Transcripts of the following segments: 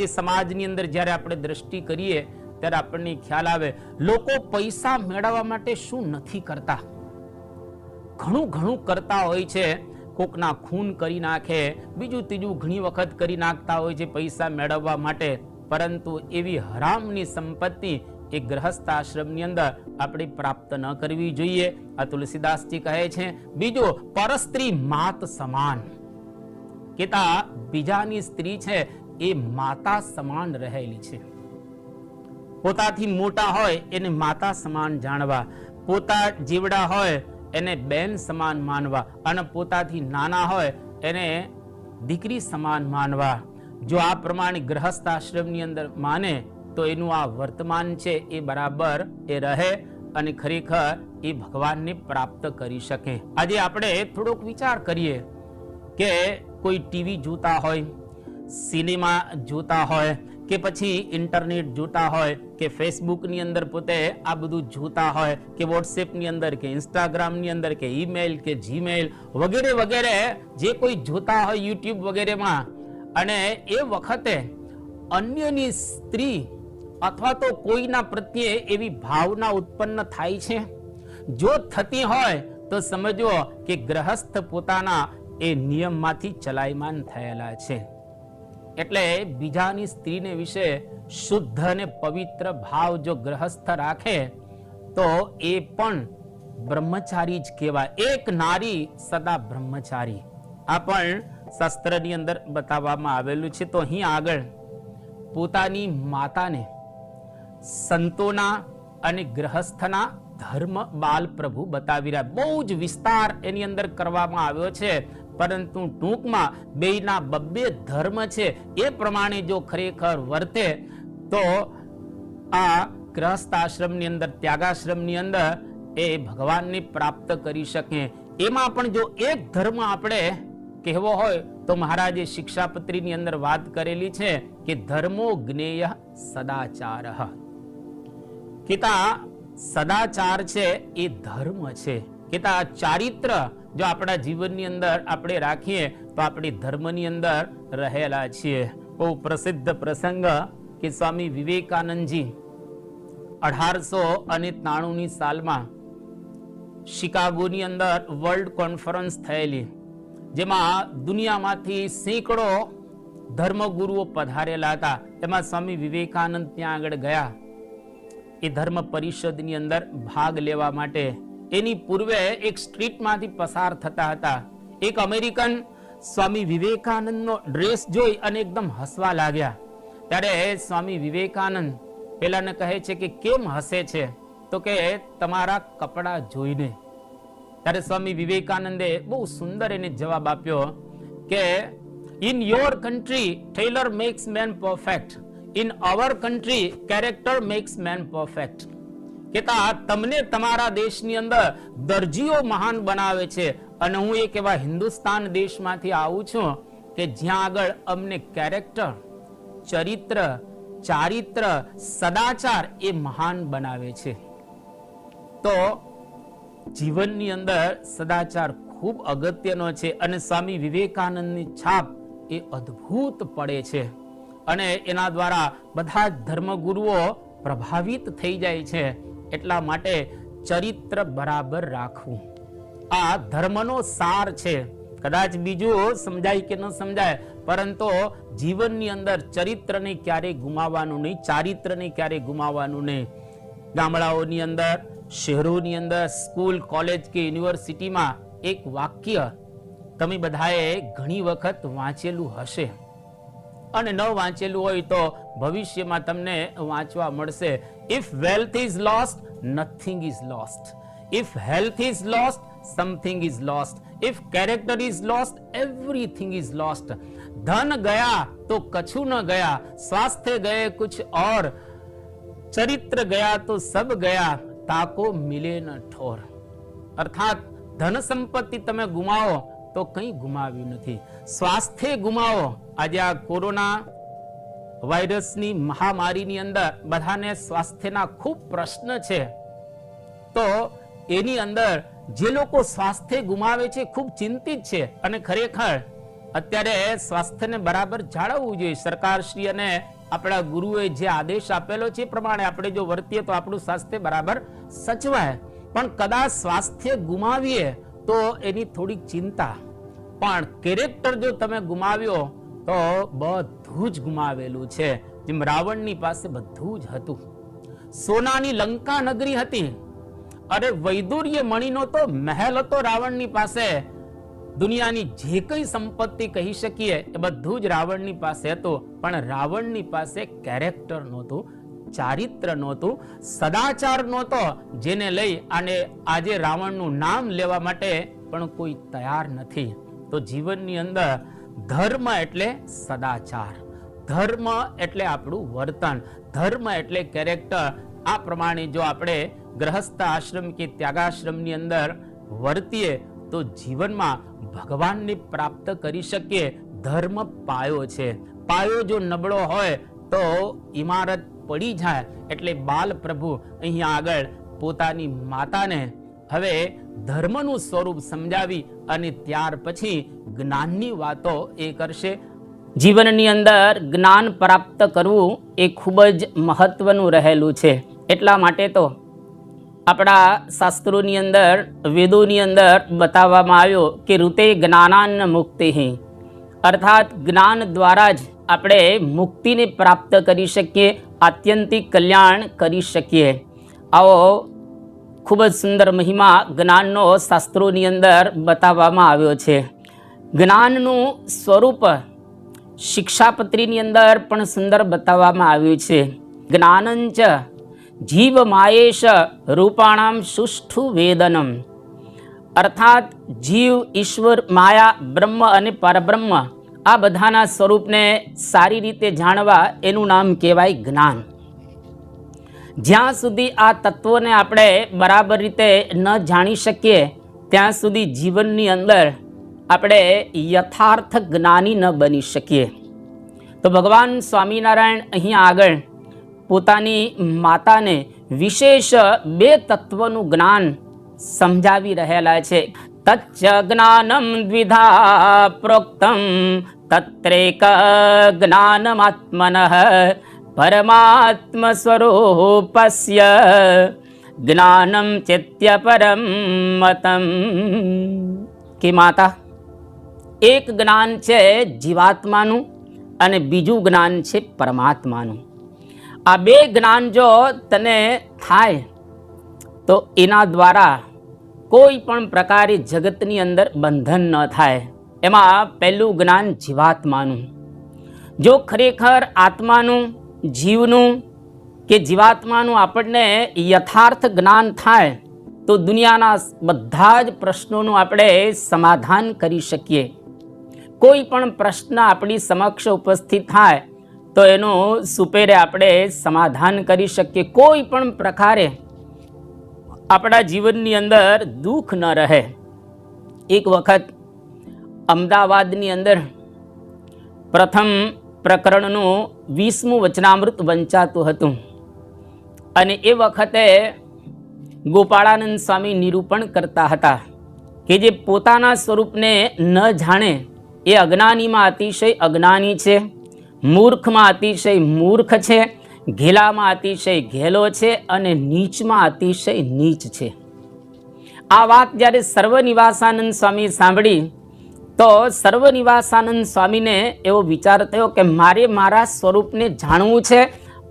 સમાજની અંદર જ્યારે આપણે દ્રષ્ટિ કરીએ, ત્યારે આપણને ખ્યાલ આવે, લોકો પૈસા મેળવવા માટે શું નથી કરતા? ઘણું ઘણું કરતા હોય છે, કોકના ખૂન કરી નાખે, બીજું ત્રીજું ઘણી વખત કરી નાખતા હોય છે પૈસા મેળવવા માટે, પરંતુ એવી હરામની સંપત્તિ એ ગ્રહસ્થ આશ્રમની અંદર આપણે પ્રાપ્ત ન કરવી જોઈએ, આ તુલસીદાસજી કહે છે. બીજું, પરસ્ત્રી માત સમાન. કેતા, બીજાની સ્ત્રી છે એ માતા સમાન રહેલી છે. પોતાથી મોટા હોય એને માતા સમાન જાણવા, પોતા જીવડા હોય એને બેન સમાન માનવા અને પોતાથી નાના હોય એને દીકરી સમાન માનવા. જો આ પ્રમાણે ગ્રહસ્થ આશ્રમની અંદર માને, તો એનું આ વર્તમાન છે એ બરાબર એ રહે અને ખરેખર એ ભગવાનને પ્રાપ્ત કરી શકે. આજે આપણે થોડોક વિચાર કરીએ કે કોઈ ટીવી જોતા હોય સિનેમા જોતા હોય કે પછી ઇન્ટરનેટ જોતા હોય કે ફેસબુકની અંદર પોતે આ બધું જોતા હોય કે વોટ્સએપની અંદર કે ઇન્સ્ટાગ્રામની અંદર કે ઈમેલ કે જીમેલ વગેરે વગેરે જે કોઈ જોતા હોય યુટ્યુબ વગેરેમાં. અને એ વખતે અન્યની સ્ત્રી અથવા તો કોઈના પ્રત્યે એવી ભાવના ઉત્પન્ન થાય છે? જો થતી હોય તો સમજો કે ગ્રહસ્થ પોતાના એ નિયમમાંથી ચલાયમાન થયેલા છે. એટલે બીજાની સ્ત્રીને વિશે શુદ્ધ અને પવિત્ર ભાવ જો ગ્રહસ્થ રાખે, તો એ પણ બ્રહ્મચારી જ કહેવાય. એક નારી સદા બ્રહ્મચારી. આ પણ શાસ્ત્રની અંદર બતાવવામાં આવેલું છે. તો અહીં આગળ પોતાની માતાને સંતોના અને ગ્રહસ્થના ધર્મ બાલ પ્રભુ બતાવી રહ્યા. બહુ જ વિસ્તાર એની અંદર કરવામાં આવ્યો છે. પરંતુ ટૂંકમાં બેયના બબ્બે ધર્મ છે એ પ્રમાણે જો ખરેખર વર્તે, તો આ ગ્રહસ્થ આશ્રમની અંદર, ત્યાગાશ્રમની અંદર એ ભગવાનને પ્રાપ્ત કરી શકે. એમાં પણ જો એક ધર્મ આપણે કહેવો હોય, તો મહારાજે શિક્ષાપત્રીની અંદર વાત કરેલી છે કે ધર્મો જ્ઞેય સદાચાર. કેતા સદાચાર છે એ ધર્મ છે. કેતા ચારિત્ર જો આપણા જીવનની અંદર આપણે રાખીએ, તો આપણે ધર્મની અંદર રહેલા છીએ. બહુ પ્રસિદ્ધ પ્રસંગ કે સ્વામી વિવેકાનંદજી અઢારસો અને ત્રાણુંની સાલમાં શિકાગોની અંદર વર્લ્ડ કોન્ફરન્સ થયેલી, જેમાં દુનિયામાંથી સેંકડો ધર્મગુરુઓ પધારેલા હતા. એમાં સ્વામી વિવેકાનંદ ત્યાં આગળ ગયા. એ ધર્મ પરિષદની અંદર ભાગ લેવા માટે એની પૂર્વે એક સ્ટ્રીટમાંથી પસાર થતા હતા. એક અમેરિકન સ્વામી વિવેકાનંદનો ડ્રેસ જોઈ અને એકદમ હસવા લાગ્યા. ત્યારે સ્વામી વિવેકાનંદ પેલાને કહે છે કે, કેમ હસે છે? તો કે, તમારા કપડાં જોઈને. ત્યારે સ્વામી વિવેકાનંદે બહુ સુંદર એને જવાબ આપ્યો કે in your country tailor makes man perfect in our country character makes man perfect કેતા તમને તમારા દેશની અંદર દરજીઓ મહાન બનાવે છે. અને હું એક એવા હિન્દુસ્તાન દેશમાંથી આવું છું કે જ્યાં આગળ અમને કેરેક્ટર, ચરિત્ર, ચારિત્ર, સદાચાર એ મહાન બનાવે છે. તો જીવનની અંદર સદાચાર ખૂબ અગત્યનો છે અને સ્વામી વિવેકાનંદની છાપ એ અદ્ભુત પડે છે. અને એના દ્વારા બધા જ ધર્મગુરુઓ પ્રભાવિત થઈ જાય છે. એટલા માટે ચરિત્ર બરાબર રાખવું. આ ધર્મનો સાર છે. કદાચ બીજું સમજાય કે ન સમજાય, પરંતુ જીવનની અંદર ચરિત્રને ક્યારેય ગુમાવવાનું નહીં, ચારિત્રને ક્યારેય ગુમાવવાનું નહીં. ગામડાઓની અંદર, શહેરોની અંદર, સ્કૂલ, કોલેજ કે યુનિવર્સિટીમાં એક વાક્ય તમે બધાએ ઘણી વખત વાંચેલું હશે. અને ન વાંચેલું હોય તો ભવિષ્યમાં તમને વાંચવા મળશે. If wealth is lost nothing is lost if health is lost something is lost if character is lost everything is lost ધન ગયા તો કછું ન ગયા સ્વાસ્થ્ય ગયે કુછ ઓર ચરિત્ર ગયા તો સબ ગયા તાકો મિલે ન ઠોર અર્થાત ધન સંપત્તિ તમે ગુમાવો તો કંઈ ગુમાવ્યું નથી. સ્વાસ્થ્ય ગુમાવો. આજે આ કોરોના વાયરસની મહામારીની અંદર બધાને સ્વાસ્થ્યના ખૂબ પ્રશ્ન છે. તો એની અંદર જે લોકો સ્વાસ્થ્ય ગુમાવે છે ખૂબ ચિંતિત છે અને ખરેખર અત્યારે સ્વાસ્થ્યને બરાબર જાળવવું જોઈએ. સરકારશ્રી અને આપણા ગુરુએ જે આદેશ આપેલો છે એ પ્રમાણે આપણે જો વર્તીએ તો આપણું સ્વાસ્થ્ય બરાબર સચવાય. પણ કદાચ સ્વાસ્થ્ય ગુમાવીએ તો એની થોડીક ચિંતા. પણ કેરેક્ટર જો તમે ગુમાવ્યો, તો બધું જ ગુમાવેલું છે. જેમ રાવણની પાસે બધું જ હતું. સોનાની લંકા નગરી હતી. અરે વૈદુર્ય મણીનો તો મહેલ હતો રાવણની પાસે. દુનિયાની જે કઈ સંપત્તિ કહી શકીએ, એ બધું જ રાવણની પાસે હતું. પણ રાવણની પાસે કેરેક્ટર નહોતું. ચારિત્ર નહોતું, સદાચાર નહોતો, જેને લઈ અને આજે રાવણનું નામ લેવા માટે પણ કોઈ તૈયાર નથી. તો જીવનની અંદર ધર્મ એટલે સદાચાર. ધર્મ એટલે આપણું વર્તન. ધર્મ એટલે કેરેક્ટર આ પ્રમાણે જો આપણે ગ્રહસ્થ આશ્રમ કે ત્યાગાશ્રમની અંદર વર્તીએ, તો જીવનમાં ભગવાનને પ્રાપ્ત કરી શકીએ ધર્મ પાયો છે. પાયો જો નબળો હોય, તો ઇમારત પડી જાય એટલે બાલ પ્રભુ અહીંયા આગળ પોતાની માતાને હવે ધર્મનું સ્વરૂપ સમજાવી અને ત્યાર પછી જ્ઞાનની વાતો એ કરશે. જીવનની અંદર જ્ઞાન પ્રાપ્ત કરવું એ ખૂબ જ મહત્વનું રહેલું છે. એટલા માટે તો આપણા શાસ્ત્રોની અંદર, વેદોની અંદર બતાવવામાં આવ્યો કે ઋતે જ્ઞાનાન મુક્તિ અર્થાત જ્ઞાન દ્વારા જ આપણે મુક્તિને પ્રાપ્ત કરી શકીએ, આત્યંતિક કલ્યાણ કરી શકીએ. આવો ખૂબ જ સુંદર મહિમા જ્ઞાનનો શાસ્ત્રોની અંદર બતાવવામાં આવ્યો છે. જ્ઞાનનું સ્વરૂપ શિક્ષાપત્રીની અંદર પણ સુંદર બતાવવામાં આવ્યું છે. જ્ઞાનંચ જીવ માયેશ રૂપાણામ સુષ્ઠુ વેદનમ. અર્થાત જીવ ઈશ્વર માયા બ્રહ્મ અને પરબ્રહ્મ આ બધાના સ્વરૂપને સારી રીતે જાણવા એનું નામ કહેવાય જ્ઞાન. જ્યાં સુધી આ તત્વોને આપણે બરાબર રીતે ન જાણી શકીએ, ત્યાં સુધી જીવનની અંદર આપણે યથાર્થ જ્ઞાની ન બની શકીએ. તો ભગવાન સ્વામિનારાયણ અહીંયા આગળ પોતાની માતાને વિશેષ બે તત્વનું જ્ઞાન સમજાવી રહેલા છે. તચ્ચ જ્ઞાનમ દ્વિધા પ્રોક્તમ સ્વરૂપસ્ય જ્ઞાનમ ચેત્ય પરમ મતમ કે માતા એક જ્ઞાન છે જીવાત્માનું અને બીજું જ્ઞાન છે પરમાત્માનું આ બે જ્ઞાન જો તને થાય તો એના દ્વારા કોઈ પણ પ્રકારે જગતની અંદર બંધન ન થાય એમાં પહેલું જ્ઞાન જીવાત્માનું. જો ખરેખર આત્માનું, જીવનું કે જીવાત્માનું આપણને યથાર્થ જ્ઞાન થાય, તો દુનિયાના બધા જ પ્રશ્નોનું આપણે સમાધાન કરી શકીએ. કોઈ પણ પ્રશ્ન આપણી સમક્ષ ઉપસ્થિત થાય, તો એનું સુપેરે આપણે સમાધાન કરી શકીએ. કોઈ પણ પ્રકારે આપણા જીવનની અંદર દુઃખ ન રહે. એક વખત અમદાવાદની અંદર પ્રથમ પ્રકરણનું વીસમું વચનામૃત વંચાતું હતું. અને એ વખતે ગોપાળાનંદ સ્વામી નિરૂપણ કરતા હતા કે જે પોતાના સ્વરૂપને ન જાણે એ અજ્ઞાનીમાં અતિશય અજ્ઞાની છે, મૂર્ખમાં અતિશય મૂર્ખ છે, ઘેલામાં અતિશય ઘેલો છે અને નીચમાં અતિશય નીચ છે. આ વાત જ્યારે સર્વનિવાસાનંદ સ્વામી સાંભળી તો સર્વનિવાસાનંદ સ્વામીને એવો વિચાર થયો કે મારે મારા સ્વરૂપને જાણવું છે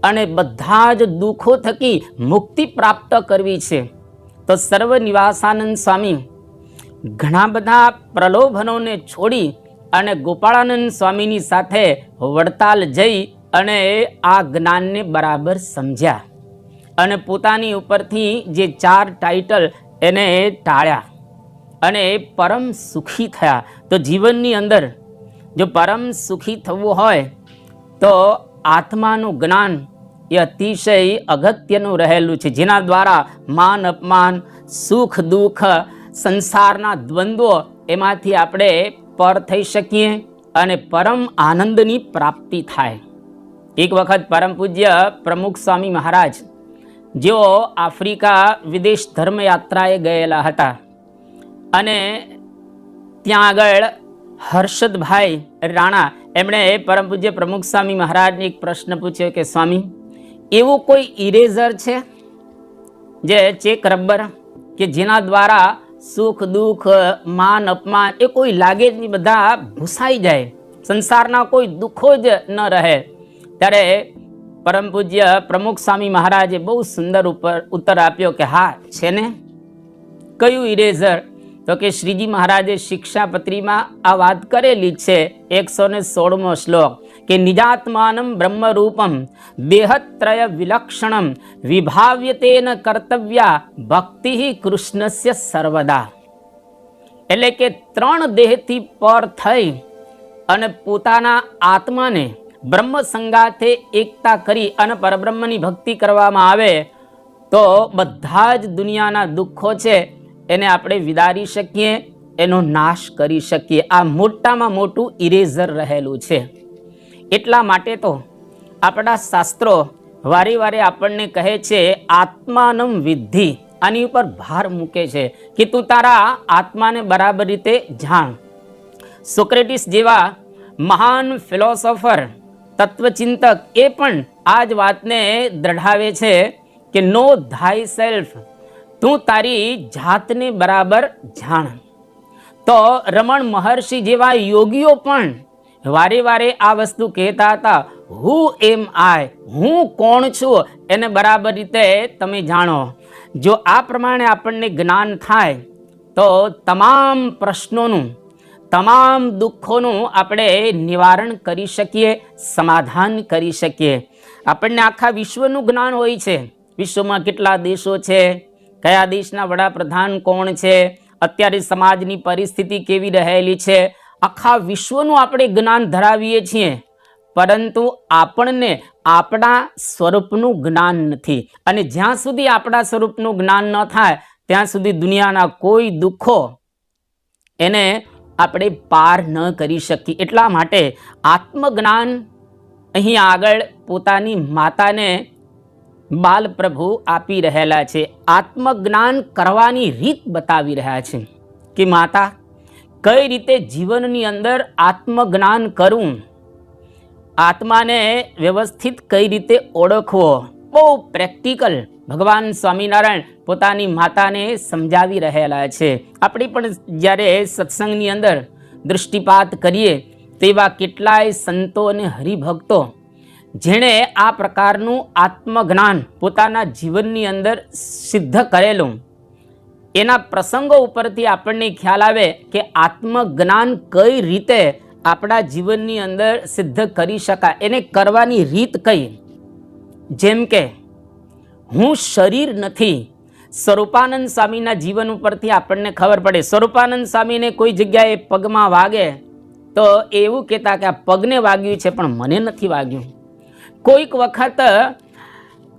અને બધા જ દુઃખો થકી મુક્તિ પ્રાપ્ત કરવી છે. તો સર્વનિવાસાનંદ સ્વામી, ઘણા બધા પ્રલોભનોને છોડી અને ગોપાળાનંદ સ્વામીની સાથે વડતાલ જઈ અને આ જ્ઞાનને બરાબર સમજ્યા અને પોતાની ઉપરથી જે ચાર ટાઇટલ એને ટાળ્યા. અને પરમ સુખી થયા. તો જીવનની અંદર જો પરમ સુખી થવું હોય, તો આત્માનું જ્ઞાન એ અતિશય અગત્યનું રહેલું છે. જેના દ્વારા માન, અપમાન, સુખ, દુઃખ, સંસારના દ્વંદ્વો એમાંથી આપણે પર થઈ શકીએ અને પરમ આનંદની પ્રાપ્તિ થાય. એક વખત પરમ પૂજ્ય પ્રમુખ સ્વામી મહારાજ જેઓ આફ્રિકા વિદેશ ધર્મયાત્રાએ ગયેલા હતા. અને ત્યાં આગળ હર્ષદભાઈ રાણા, એમણે પરમ પૂજ્ય પ્રમુખ સ્વામી મહારાજને એક પ્રશ્ન પૂછ્યો કે, સ્વામી, એવું કોઈ ઇરેઝર છે જે ચેક રબર કે જેના દ્વારા સુખ, દુઃખ, માન, અપમાન એ કોઈ લાગે જ નહીં, બધા ભૂસાઈ જાય? સંસારના કોઈ દુઃખો જ ન રહે. ત્યારે પરમ પૂજ્ય પ્રમુખ સ્વામી મહારાજે બહુ સુંદર ઉપર ઉત્તર આપ્યો કે, હા, છે ને? કયું ઇરેઝર તો કે શ્રીજી મહારાજે શિક્ષાપત્રીમાં આ વાત કરેલી છે એકસો ને સોળમો શ્લોક, કે નિજાત્માનમ બ્રહ્મરૂપમ દેહત્રય વિલક્ષણમ વિભાવ્ય તેન કર્તવ્યા ભક્તિ કૃષ્ણસ્ય સર્વદા. એટલે કે ત્રણ દેહથી પર થઈ અને પોતાના આત્માને બ્રહ્મ સંગાથે એકતા કરી અને પરબ્રહ્મની ભક્તિ કરવામાં આવે, તો બધા જ દુનિયાના દુઃખો છે એને આપણે વિદારી શકીએ, એનો નાશ કરી શકીએ. આ મોટામાં મોટું ઇરેઝર રહેલું છે. એટલા માટે તો આપણા શાસ્ત્રો વારે વારે આપણને કહે છે, આત્માનમ વિદ્ધિ. આની ઉપર ભાર મૂકે છે કે તું તારા આત્માને બરાબર રીતે જાણ. સોક્રેટિસ જેવા મહાન ફિલોસોફર, તત્વચિંતક એ પણ આ જ વાતને દ્રઢાવે છે કે નો ધાય સેલ્ફ તું તારી જાતને બરાબર જાણ. તો રમણ મહર્ષિ જેવા યોગીઓ પણ વારે વારે આ વસ્તુ કહેતા હતા હું એમ આય હું કોણ છું? એને બરાબર રીતે તમે જાણો. જો આ પ્રમાણે આપણને જ્ઞાન થાય, તો તમામ પ્રશ્નોનું, તમામ દુઃખોનું આપણે નિવારણ કરી શકીએ, સમાધાન કરી શકીએ. આપણને આખા વિશ્વનું જ્ઞાન હોય છે. વિશ્વમાં કેટલા દેશો છે? કયા દેશના વડાપ્રધાન કોણ છે? અત્યારે સમાજની પરિસ્થિતિ કેવી રહેલી છે? આખા વિશ્વનું આપણે જ્ઞાન ધરાવીએ છીએ. પરંતુ આપણને આપણા સ્વરૂપનું જ્ઞાન નથી. અને જ્યાં સુધી આપણા સ્વરૂપનું જ્ઞાન ન થાય, ત્યાં સુધી દુનિયાના કોઈ દુઃખો એને આપણે પાર ન કરી શકીએ. એટલા માટે આત્મજ્ઞાન અહીં આગળ પોતાની માતાને બાલ પ્રભુ આપી રહેલા છે. આત્મજ્ઞાન કરવાની રીત બતાવી રહ્યા છે કે માતા, કઈ રીતે જીવનની અંદર આત્મજ્ઞાન કરવું આત્માને વ્યવસ્થિત કઈ રીતે ઓળખવો? બહુ પ્રેક્ટિકલ ભગવાન સ્વામિનારાયણ પોતાની માતાને સમજાવી રહેલા છે. આપણે પણ જ્યારે સત્સંગની અંદર દૃષ્ટિપાત કરીએ, તેવા કેટલાય સંતો અને હરિભક્તો જેણે આ પ્રકારનું આત્મજ્ઞાન પોતાના જીવનની અંદર સિદ્ધ કરેલું. એના પ્રસંગો ઉપરથી આપણને ખ્યાલ આવે કે આત્મજ્ઞાન કઈ રીતે આપણા જીવનની અંદર સિદ્ધ કરી શકાય, એને કરવાની રીત કઈ? જેમ કે, હું શરીર નથી. સ્વરૂપાનંદ સ્વામીના જીવન ઉપરથી આપણને ખબર પડે, સ્વરૂપાનંદ સ્વામીને કોઈ જગ્યાએ પગમાં વાગે તો એવું કહેતા કે આ પગને વાગ્યું છે, પણ મને નથી વાગ્યું. કોઈક વખત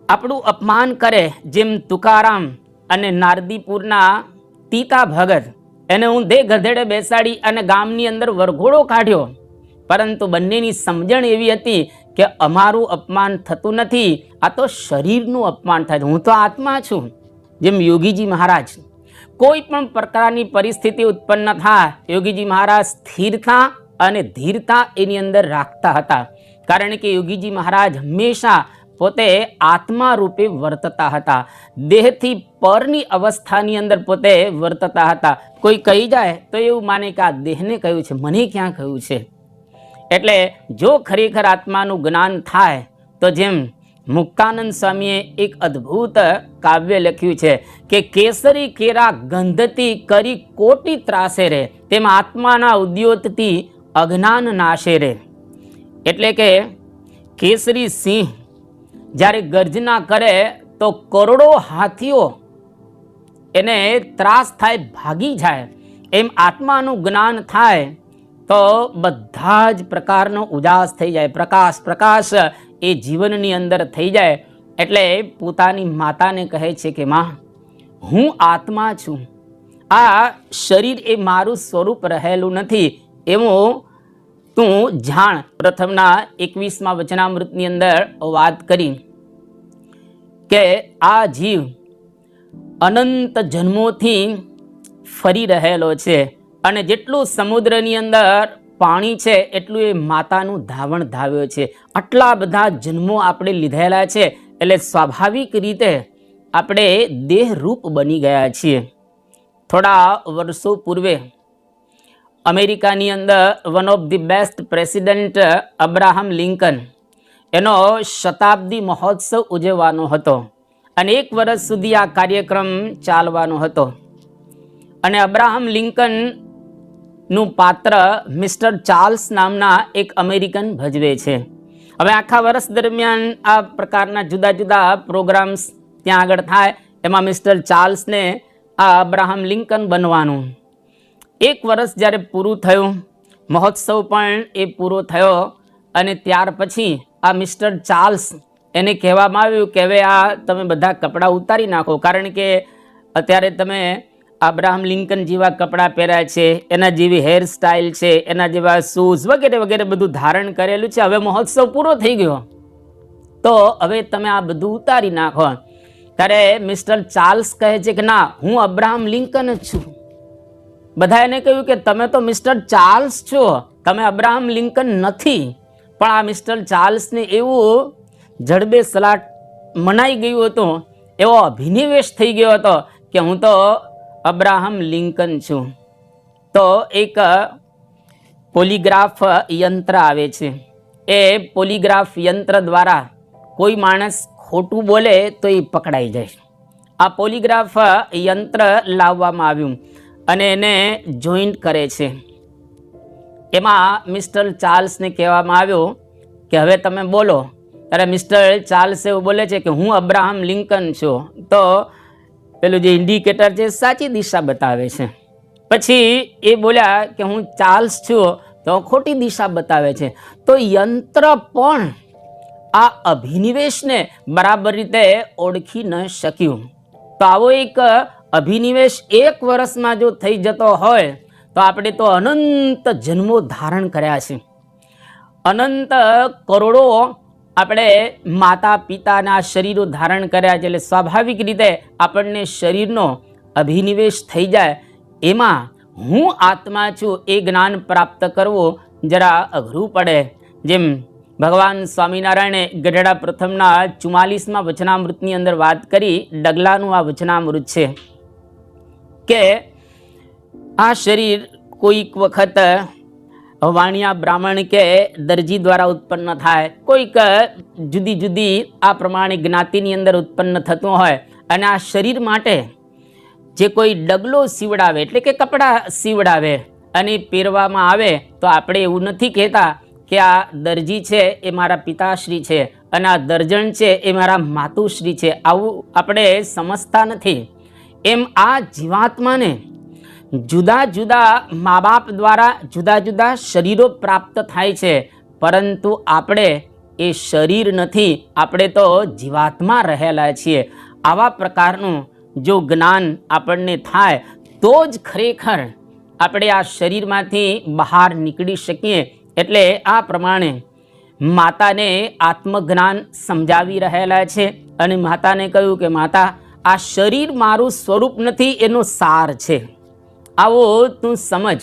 આપણું અપમાન કરે જેમ તુકારામ અને નારદીપુરના તીતા ભગત. એને હું દે ગધેડે બેસાડી અને ગામની અંદર વરઘોડો કાઢ્યો. પરંતુ બંનેની સમજણ એવી હતી કે અમારું અપમાન થતું નથી, આ તો શરીરનું અપમાન થાય હું તો આત્મા છું, જેમ યોગીજી મહારાજ. કોઈ પણ પ્રકારની પરિસ્થિતિ ઉત્પન્ન થાય, યોગીજી મહારાજ સ્થિરતા અને ધીરતા એની અંદર રાખતા હતા. કારણ કે યોગીજી મહારાજ હંમેશા પોતે આત્મા રૂપે વર્તતા હતા. દેહથી પરની અવસ્થાની અંદર પોતે વર્તતા હતા. કોઈ કહી જાય તો એવું માને કે આ દેહને કહ્યું છે. મને ક્યાં કહ્યું છે? એટલે જો ખરેખર આત્માનું જ્ઞાન થાય, તો જેમ મુક્તાનંદ સ્વામીએ એક અદ્ભુત કાવ્ય લખ્યું છે કે કેસરી કેરા ગંધતી કરી કોટી ત્રાસે રે, તેમ આત્માના ઉદ્યોતથી અજ્ઞાન નાશે રે. એટલે કે કેસરી સિંહ જ્યારે ગર્જના કરે તો કરોડો હાથીઓ એને ત્રાસ થાય, ભાગી જાય. એમ આત્માનું જ્ઞાન થાય તો બધા જ પ્રકારનો ઉજાસ થઈ જાય. પ્રકાશ પ્રકાશ એ જીવનની અંદર થઈ જાય. એટલે પોતાની માતાને કહે છે કે, માં, હું આત્મા છું. આ શરીર એ મારું સ્વરૂપ રહેલું નથી. એવું તું જાણ પ્રથમના એકવીસમાં વચનામૃતની અંદર વાત કરી કે આ જીવ અનંત જન્મોથી ફરી રહેલો છે અને જેટલું સમુદ્રની અંદર પાણી છે, એટલું એ માતાનું ધાવણ ધાવ્યો છે. આટલા બધા જન્મો આપણે લીધેલા છે, એટલે સ્વાભાવિક રીતે આપણે દેહરૂપ બની ગયા છીએ. થોડા વર્ષો પૂર્વે અમેરિકાની અંદર one of the best president Abraham Lincoln એનો શતાબ્દી મહોત્સવ ઉજવવાનો હતો અને એક વર્ષ સુધી આ કાર્યક્રમ ચાલવાનો હતો. અને અબ્રાહમ લિંકનનું પાત્ર મિસ્ટર ચાર્લ્સ નામના એક અમેરિકન ભજવે છે. હવે આખા વર્ષ દરમિયાન આ પ્રકારના જુદા જુદા પ્રોગ્રામ્સ ત્યાં આગળ થાય, એમાં મિસ્ટર ચાર્લ્સને આ અબ્રાહમ લિંકન બનવાનું. એક વર્ષ જ્યારે પૂરું થયું, મહોત્સવ પણ એ પૂરો થયો અને ત્યાર પછી આ મિસ્ટર ચાર્લ્સ એને કહેવામાં આવ્યું કે હવે આ તમે બધા કપડાં ઉતારી નાખો. કારણ કે અત્યારે તમે અબ્રાહમ લિંકન જેવા કપડાં પહેર્યા છે, એના જેવી હેર સ્ટાઇલ છે, એના જેવા શૂઝ વગેરે વગેરે બધું ધારણ કરેલું છે. હવે મહોત્સવ પૂરો થઈ ગયો. તો હવે તમે આ બધું ઉતારી નાખો. ત્યારે મિસ્ટર ચાર્લ્સ કહે છે કે ના, હું અબ્રાહમ લિંકન જ છું. બધા એને કહ્યું કે તમે તો મિસ્ટર ચાર્લ્સ છો, તમે અબ્રાહમ લિંકન નથી, પણ આ મિસ્ટર ચાર્લ્સને એવું જડબે સલાટ મનાઈ ગયું હતું, એવો અભિનિવેશ થઈ ગયો હતો કે હું તો અબ્રાહમ લિંકન છું. તો એક પોલીગ્રાફ યંત્ર આવે છે. એ પોલીગ્રાફ યંત્ર દ્વારા કોઈ માણસ ખોટું બોલે તો એ પકડાઈ જાય. આ પોલીગ્રાફ યંત્ર લાવવામાં આવ્યું. અને એને જોઈન્ટ કરે છે. એમાં મિસ્ટર ચાર્લ્સને કહેવામાં આવ્યું કે હવે તમે બોલો. ત્યારે મિસ્ટર ચાર્લ્સ એવું બોલે છે કે હું અબ્રાહમ લિંકન છું. તો પેલું જે ઇન્ડિકેટર છે સાચી દિશા બતાવે છે. પછી એ બોલ્યા કે હું ચાર્લ્સ છું, તો ખોટી દિશા બતાવે છે. તો યંત્ર પણ આ અભિનિવેશને બરાબર રીતે ઓળખી ન શક્યું. તો આવો એક અભિનિવેશ એક વર્ષમાં જો થઈ જતો હોય, તો આપણે તો અનંત જન્મો ધારણ કર્યા છે. અનંત કરોડો આપણે માતા પિતાના શરીરો ધારણ કર્યા છે. એટલે સ્વાભાવિક રીતે આપણને શરીરનો અભિનિવેશ થઈ જાય. એમાં હું આત્મા છું એ જ્ઞાન પ્રાપ્ત કરવું જરા અઘરું પડે. જેમ ભગવાન સ્વામિનારાયણે ગઢડા પ્રથમના ચુમ્માલીસમાં વચનામૃતની અંદર વાત કરી, ડગલાનું આ વચનામૃત છે. કે આ શરીર કોઈક વખત વાણિયા બ્રાહ્મણ કે દરજી દ્વારા ઉત્પન્ન થાય. કોઈક જુદી જુદી આ પ્રમાણે જ્ઞાતિની અંદર ઉત્પન્ન થતું હોય અને આ શરીર માટે જે કોઈ ડગલો સીવડાવે, એટલે કે કપડાં સીવડાવે અને પહેરવામાં આવે, તો આપણે એવું નથી કહેતા કે આ દરજી છે એ મારા પિતાશ્રી છે અને આ દર્જણ છે એ મારા માતુશ્રી છે. આવું આપણે સમજતા નથી. એમ આ જીવાત્માને જુદા જુદા મા બાપ દ્વારા જુદા જુદા શરીરો પ્રાપ્ત થાય છે. પરંતુ આપણે એ શરીર નથી, આપણે તો જીવાત્મા રહેલા છીએ. આવા પ્રકારનું જો જ્ઞાન આપણને થાય, તો જ ખરેખર આપણે આ શરીરમાંથી બહાર નીકળી શકીએ. એટલે આ પ્રમાણે માતાને આત્મજ્ઞાન સમજાવી રહેલા છે. અને માતાને કહ્યું કે, માતા આ શરીર મારું સ્વરૂપ નથી એનો સાર છે. આવો તું સમજ.